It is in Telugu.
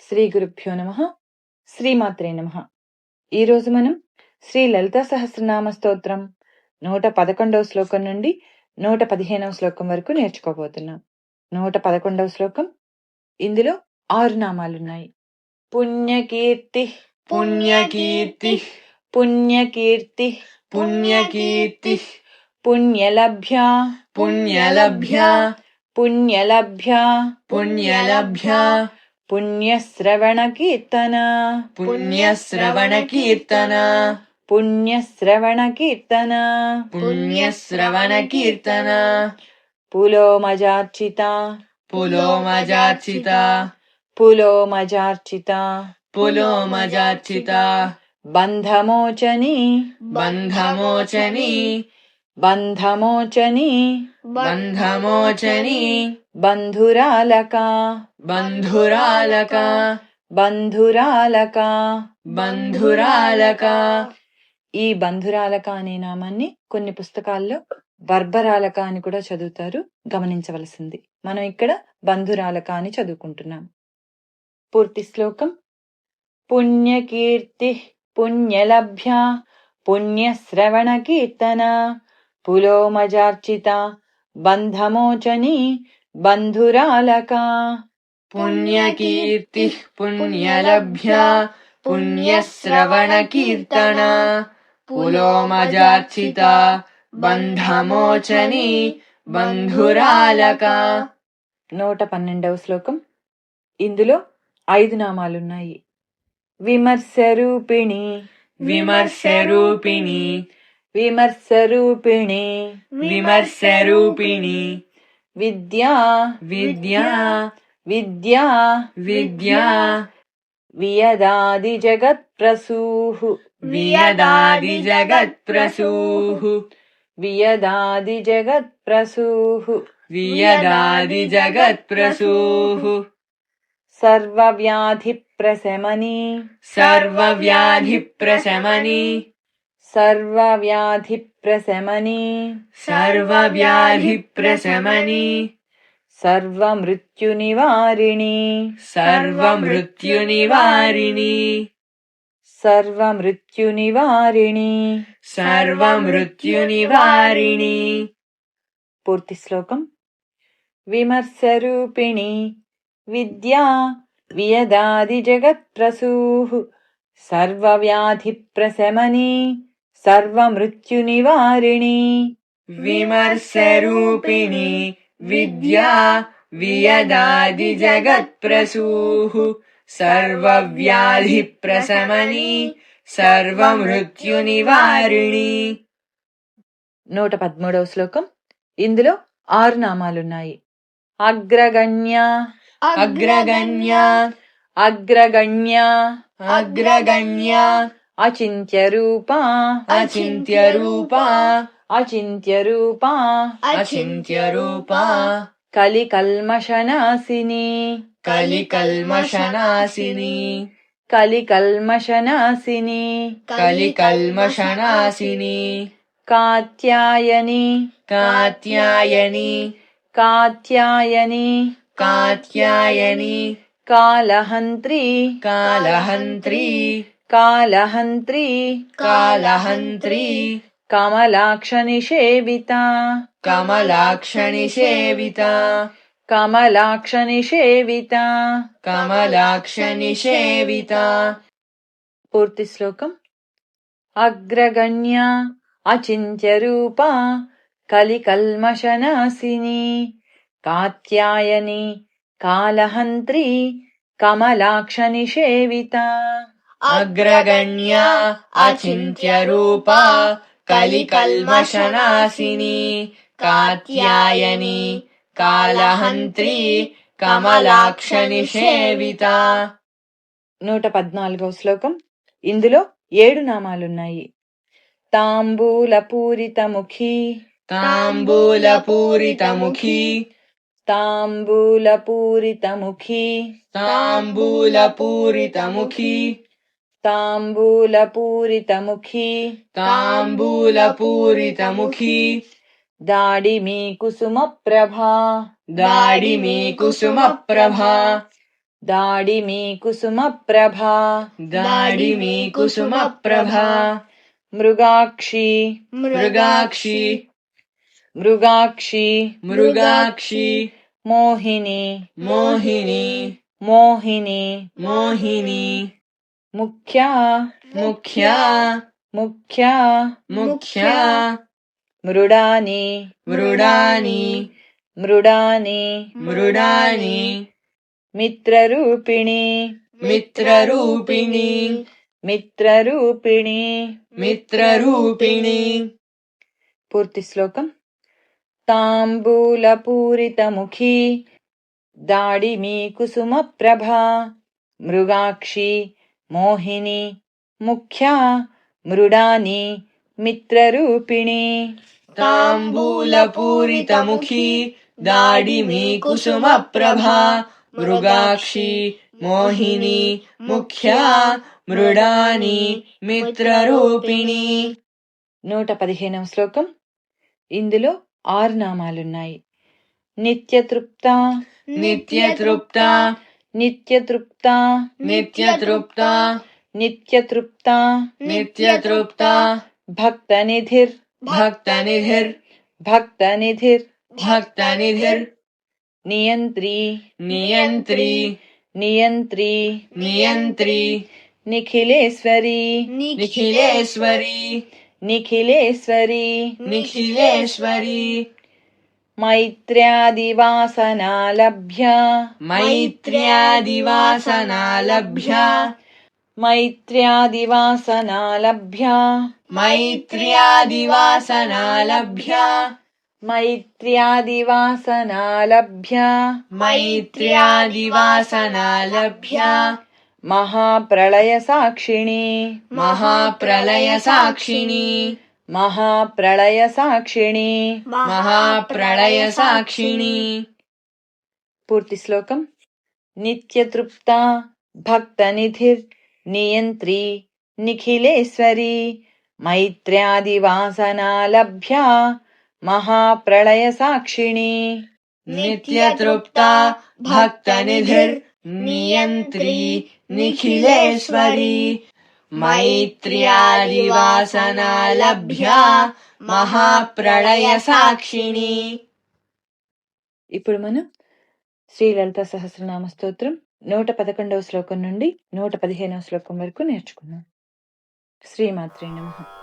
శ్రీ గురుభ్యో నమ శ్రీమాత్రే నమ. ఈరోజు మనం శ్రీ లలిత సహస్రనామ స్తోత్రం నూట పదకొండవ శ్లోకం నుండి నూట పదిహేనవ శ్లోకం వరకు నేర్చుకోబోతున్నాం. నూట పదకొండవ శ్లోకం ఇందులో ఆరు నామాలున్నాయి. పుణ్యకీర్తి పుణ్యకీర్తి పుణ్యకీర్తి పుణ్యకీర్తి పుణ్యలభ్య పుణ్యలభ్య పుణ్యలభ్య పుణ్యలభ్య పుణ్యశ్రవణ కీర్తన పుణ్యశ్రవణ కీర్తన పుణ్యశ్రవణ కీర్తన పుణ్యశ్రవణ కీర్తన పులోమజార్చిత పులోమజార్చిత పులోమజార్చిత పులోమజార్చిత బంధమోచని బంధమోచని బంధురాలక బంధురాలక బంధురాలక బంధురాలక ఈ బంధురాలక అనే నామాన్ని కొన్ని పుస్తకాల్లో బర్బరాలక అని కూడా చదువుతారు గమనించవలసింది. మనం ఇక్కడ బంధురాలక అని చదువుకుంటున్నాం. పూర్తి శ్లోకం. పుణ్యకీర్తి పుణ్యలభ్య పుణ్యశ్రవణ కీర్తన. పులోమజార్చిత బంధమోచని బంధురాలక పుణ్యకీర్తి పుణ్యలభ్య పుణ్యశ్రవణ కీర్తన పులోమజార్చిత బంధమోచని బంధురాలక నూట పన్నెండవ శ్లోకం. ఇందులో ఐదు నామాలున్నాయి. విమర్శ రూపిణి विमर्शरूपिणी। विमर्शरूपिणी। विद्या। विद्या। विद्या। विद्या। वियदादिजगत्प्रसूः। वियदादिजगत्प्रसूः। वियदादिजगत्प्रसूः। वियदादिजगत्प्रसूः। सर्वव्याधिप्रशमनी। सर्वव्याधिप्रशमनी। सर्वव्याधिप्रशमनि। सर्वव्याधिप्रशमनि। सर्वमृत्युनिवारिणि। सर्व मृत्युनिवारिणि सर्वमृत्युनिवारिणि। पूर्तिश्लोकम्। विमर्शरूपिणि। विद्या वियदादिजगत्प्रसूः। सर्वव्याधिप्रशमनी। ప్రశమని సర్వవ్యాధి ప్రశమని సర్వవ్యాధి ప్రశమని సర్వమృత్యు నివారిణి సర్వమృత్యు నివారిణి సర్వమృత్యు నివారిణి సర్వమృత్యు నివారిణి పూర్తి శ్లోకం విమర్శ రూపిణి విద్యా వియదాది జగత్ ప్రసూః సర్వవ్యాధి ప్రశమని సర్వమృత్యు నివారిణి విమర్శ రూపిణి విద్యా వియదాది జగత్ప్రసూః సర్వవ్యాధి ప్రశమని సర్వమృత్యు నివారిణి నూట పదమూడవ శ్లోకం. ఇందులో ఆరు నామాలున్నాయి. అగ్రగణ్య. అగ్రగణ్య. అగ్రగణ్య. అగ్రగణ్య. అచింత్య రూప అచింత్య రూప అచింత్య రూప అచింత్య రూప. కలి కల్మషనాశిని కలి కల్మషనాశిని కలి కల్మషనాశిని కలి కల్మషనాశిని కాత్యాయని కాత్యాయని కాత్యాయని కాత్యాయని కాలహంత్రి కాలహంత్రి కాలహంత్రి కాలహంత్రి కమలాక్ష నిషేవిత కమలాక్షణి సేవిత కమలాక్ష నిషేవిత కమలాక్షణి సేవిత పూర్తి శ్లోకం అగ్రగణ్య అచింత్య రూప కలి కల్మషనాశిని కాత్యాయని కాలహంత్రి కమలాక్ష నిషేవిత నూట పద్నాలుగవ శ్లోకం. ఇందులో ఏడు నామాలున్నాయి. తాంబూల పూరిత ముఖి తాంబూల పూరిత ముఖి తాంబూల పూరిత ముఖి తాంబూల పూరిత ముఖి తాంబూల పూరిత ముఖి తాంబూల పూరిత ముఖి దాడిమి కుసుమ ప్రభా దాడిమి కుసుమ ప్రభ దాడిమి కుసుమ ప్రభా దాడిమి కుసుమ ముఖ్య ముఖ్య ముఖ్య ముఖ్య మృడాని మృడాని మృడాని మృడాని మిత్రరూపిణి మిత్రరూపిణి మిత్రరూపిణి మిత్రరూపిణి. పూర్తి శ్లోకం. దాడిమీ కుసుమ ప్రభా మృగాక్షి మోహిని ముఖ్యా మృడాని మిత్రరూపిణి. తాంబూలపూరితముఖీ దాడిమి కుసుమ ప్రభా మృగాక్షి మోహిని ముఖ్య మృడాని మిత్రరూపిణి. నూట పదిహేనవ శ్లోకం. ఇందులో ఆరు నామాలున్నాయి. నిత్యతృప్త. నిత్యతృప్త. नित्य तृप्ता नित्य त्रुपता नित्य तृप्ता नित्य त्रुप्ता भक्त निधिर भक्त निधिर भक्त निधिर भक्त निधिर नियंत्री नियंत्री नियंत्री नियंत्री निखिलेश्वरी। निखिलेश्वरी। निखिलेश्वरी। निखिलेश्वरी। నియంత్రి నిఖిలేశ్వరి నిఖిలేశ్వరి నిఖిలేశ్వరి నిఖిలేశ్వరి మైత్ర్యాదివాసనాలభ్య మైత్ర్యాదివాసనాలభ్య మైత్ర్యాదివాసనాలభ్య మైత్ర్యాదివాసనాలభ్య మైత్ర్యాదివాసనాలభ్య మైత్ర్యాదివాసనాలభ్య మహాప్రళయ సాక్షిణి మహాప్రలయ సాక్షిణి మహాప్రళయ సాక్షిణి మహాప్రళయ సాక్షిణి పూర్తి శ్లోకం నిత్యతృప్త భక్తనిధిర్ నియంత్రి నిఖిలేశ్వరి మైత్ర్యాదివాసనాలభ్య మహాప్రళయ సాక్షిణి నిత్యతృప్త భక్తనిధిర్ నియంత్రి నిఖిలేశ్వరి మైత్ర్యాదివాసనాలభ్యా మహాప్రళయ సాక్షిణి ఇప్పుడు మనం శ్రీ లలిత సహస్రనామ స్తోత్రం నూట పదకొండవ శ్లోకం నుండి నూట పదిహేనవ శ్లోకం వరకు నేర్చుకున్నాం శ్రీమాత్రే నమః.